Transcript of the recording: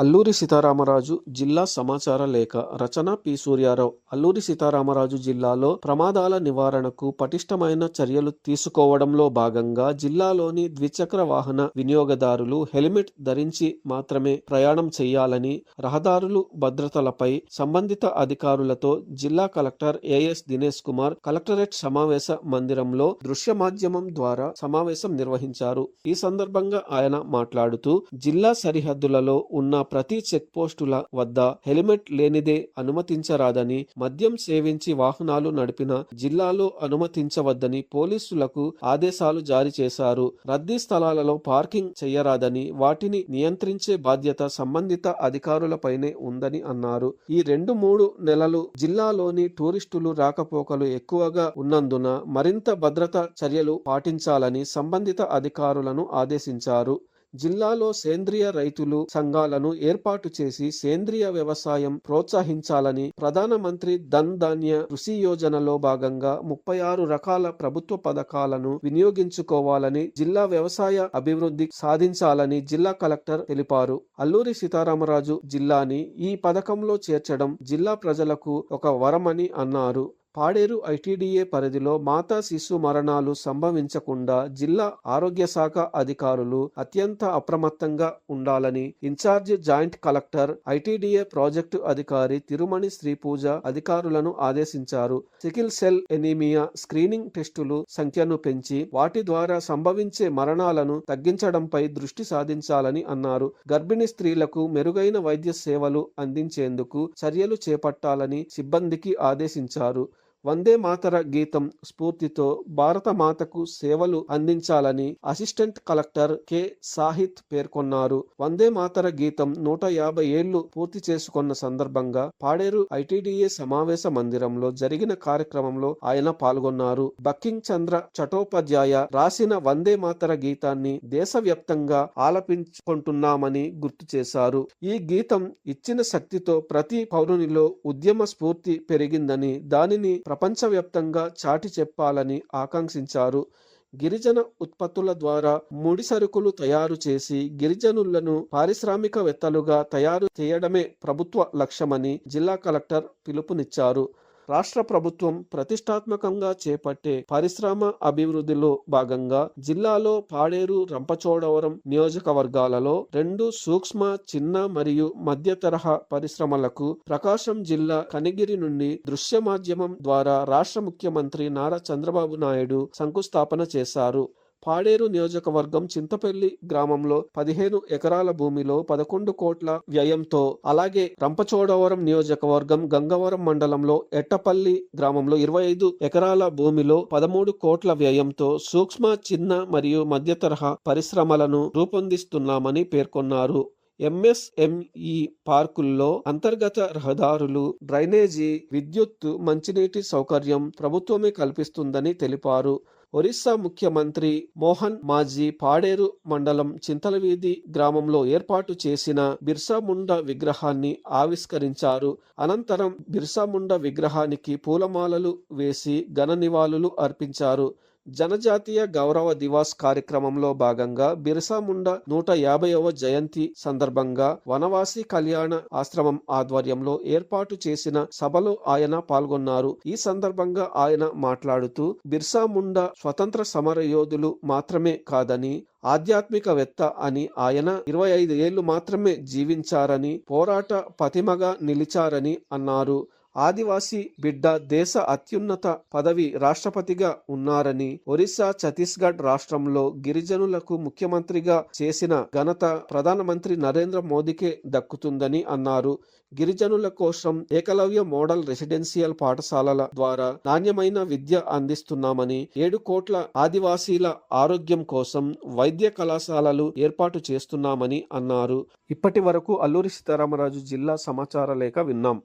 అల్లూరి సీతారామరాజు జిల్లా సమాచార లేఖ రచన పి. సూర్యారావు. అల్లూరి సీతారామరాజు జిల్లాలో ప్రమాదాల నివారణకు పటిష్టమైన చర్యలు తీసుకోవడంలో భాగంగా జిల్లాలోని ద్విచక్ర వాహన వినియోగదారులు హెల్మెట్ ధరించి మాత్రమే ప్రయాణం చేయాలని రహదారులు భద్రతలపై సంబంధిత అధికారులతో జిల్లా collector A S Dinesh Kumar collectorate సమావేశ మందిరంలో దృశ్య మాధ్యమం ద్వారా సమావేశం నిర్వహించారు. ఈ సందర్భంగా ఆయన మాట్లాడుతూ జిల్లా సరిహద్దులలో ఉన్న ప్రతి చెక్ పోస్టుల వద్ద హెల్మెట్ లేనిదే అనుమతించరాదని మద్యం సేవించి వాహనాలు నడిపిన జిల్లాలో అనుమతించవద్దని పోలీసులకు ఆదేశాలు జారీ చేశారు. రద్దీ స్థలాలలో పార్కింగ్ చేయరాదని వాటిని నియంత్రించే బాధ్యత సంబంధిత అధికారులపైనే ఉందని అన్నారు. ఈ రెండు మూడు నెలలు జిల్లాలోని టూరిస్టులు రాకపోకలు ఎక్కువగా ఉన్నందున మరింత భద్రతా చర్యలు పాటించాలని సంబంధిత అధికారులను ఆదేశించారు. జిల్లాలో సేంద్రియ రైతులు సంఘాలను ఏర్పాటు చేసి సేంద్రియ వ్యవసాయం ప్రోత్సహించాలని ప్రధానమంత్రి ధన్ ధాన్య కృషి యోజనలో భాగంగా ముప్పై ఆరు రకాల ప్రభుత్వ పథకాలను వినియోగించుకోవాలని జిల్లా వ్యవసాయ అభివృద్ధి సాధించాలని జిల్లా కలెక్టర్ తెలిపారు. అల్లూరి సీతారామరాజు జిల్లాని ఈ పథకంలో చేర్చడం జిల్లా ప్రజలకు ఒక వరమని అన్నారు. పాడేరు ఐటీడీఏ పరిధిలో మాతా శిశు మరణాలు సంభవించకుండా జిల్లా ఆరోగ్య శాఖ అధికారులు అత్యంత అప్రమత్తంగా ఉండాలని incharge joint collector ITDA project అధికారి తిరుమణి శ్రీపూజ అధికారులను ఆదేశించారు. సికిల్ సెల్ ఎనీమియా స్క్రీనింగ్ టెస్టులు సంఖ్యను పెంచి వాటి ద్వారా సంభవించే మరణాలను తగ్గించడంపై దృష్టి సాధించాలని అన్నారు. గర్భిణీ స్త్రీలకు మెరుగైన వైద్య సేవలు అందించేందుకు చర్యలు చేపట్టాలని సిబ్బందికి ఆదేశించారు. వందే మాతర గీతం స్ఫూర్తితో భారత మాతకు సేవలు అందించాలని అసిస్టెంట్ కలెక్టర్ కె. సాహిత్ పేర్కొన్నారు. వందే మాతర గీతం నూట యాభై ఏళ్ళు పూర్తి చేసుకున్న సందర్భంగా పాడేరు ఐటీడీఏ సమావేశ మందిరంలో జరిగిన కార్యక్రమంలో ఆయన పాల్గొన్నారు. బక్కింగ్ చంద్ర చటోపాధ్యాయ రాసిన వందే మాతర గీతాన్ని దేశవ్యాప్తంగా ఆలపించుకుంటున్నామని గుర్తు చేశారు. ఈ గీతం ఇచ్చిన శక్తితో ప్రతి పౌరునిలో ఉద్యమ స్ఫూర్తి పెరిగిందని దానిని ప్రపంచవ్యాప్తంగా చాటి చెప్పాలని ఆకాంక్షించారు. గిరిజన ఉత్పత్తుల ద్వారా ముడి సరుకులు తయారు చేసి గిరిజనులను పారిశ్రామికవేత్తలుగా తయారు చేయడమే ప్రభుత్వ లక్ష్యమని జిల్లా కలెక్టర్ పిలుపునిచ్చారు. రాష్ట్ర ప్రభుత్వం ప్రతిష్టాత్మకంగా చేపట్టే పరిశ్రమ అభివృద్ధిలో భాగంగా జిల్లాలో పాడేరు రంపచోడవరం నియోజకవర్గాలలో రెండు సూక్ష్మ చిన్న మరియు మధ్య తరహా పరిశ్రమలకు ప్రకాశం జిల్లా కనిగిరి నుండి దృశ్య మాధ్యమం ద్వారా రాష్ట్ర ముఖ్యమంత్రి నారా చంద్రబాబు నాయుడు శంకుస్థాపన చేశారు. పాడేరు నియోజకవర్గం చింతపల్లి గ్రామంలో పదిహేను ఎకరాల భూమిలో పదకొండు కోట్ల వ్యయంతో అలాగే రంపచోడవరం నియోజకవర్గం గంగవరం మండలంలో ఎట్టపల్లి గ్రామంలో ఇరవై ఐదు ఎకరాల భూమిలో పదమూడు కోట్ల వ్యయంతో సూక్ష్మ చిన్న మరియు మధ్య తరహా పరిశ్రమలను రూపొందిస్తున్నామని పేర్కొన్నారు. ఎంఎస్ఎంఈ పార్కుల్లో అంతర్గత రహదారులు డ్రైనేజీ విద్యుత్ మంచినీటి సౌకర్యం ప్రభుత్వమే కల్పిస్తుందని తెలిపారు. ఒరిస్సా ముఖ్యమంత్రి మోహన్ మాజీ పాడేరు మండలం చింతలవీధి గ్రామంలో ఏర్పాటు చేసిన బిర్సాముండ విగ్రహాన్ని ఆవిష్కరించారు. అనంతరం బిర్సాముండ విగ్రహానికి పూలమాలలు వేసి ఘన నివాళులు అర్పించారు. జనజాతీయ గౌరవ దివాస్ కార్యక్రమంలో భాగంగా బిర్సా ముండా నూట యాభైవ జయంతి సందర్భంగా వనవాసి కళ్యాణ ఆశ్రమం ఆధ్వర్యంలో ఏర్పాటు చేసిన సభలో ఆయన పాల్గొన్నారు. ఈ సందర్భంగా ఆయన మాట్లాడుతూ బిర్సా ముండా స్వతంత్ర సమర యోధులు మాత్రమే కాదని ఆధ్యాత్మికవేత్త అని ఆయన ఇరవై ఐదు ఏళ్ళు మాత్రమే జీవించారని పోరాట పతిమగా నిలిచారని అన్నారు. ఆదివాసీ బిడ్డ దేశ అత్యున్నత పదవి రాష్ట్రపతిగా ఉన్నారని ఒరిస్సా ఛత్తీస్గఢ్ రాష్ట్రంలో గిరిజనులకు ముఖ్యమంత్రిగా చేసిన ఘనత ప్రధానమంత్రి నరేంద్ర మోదీకే దక్కుతుందని అన్నారు. గిరిజనుల కోసం ఏకలవ్య మోడల్ రెసిడెన్షియల్ పాఠశాలల ద్వారా నాణ్యమైన విద్య అందిస్తున్నామని ఏడు కోట్ల ఆదివాసీల ఆరోగ్యం కోసం వైద్య కళాశాలలు ఏర్పాటు చేస్తున్నామని అన్నారు. ఇప్పటి వరకు అల్లూరి సీతారామరాజు జిల్లా సమాచార లేఖ విన్నాం.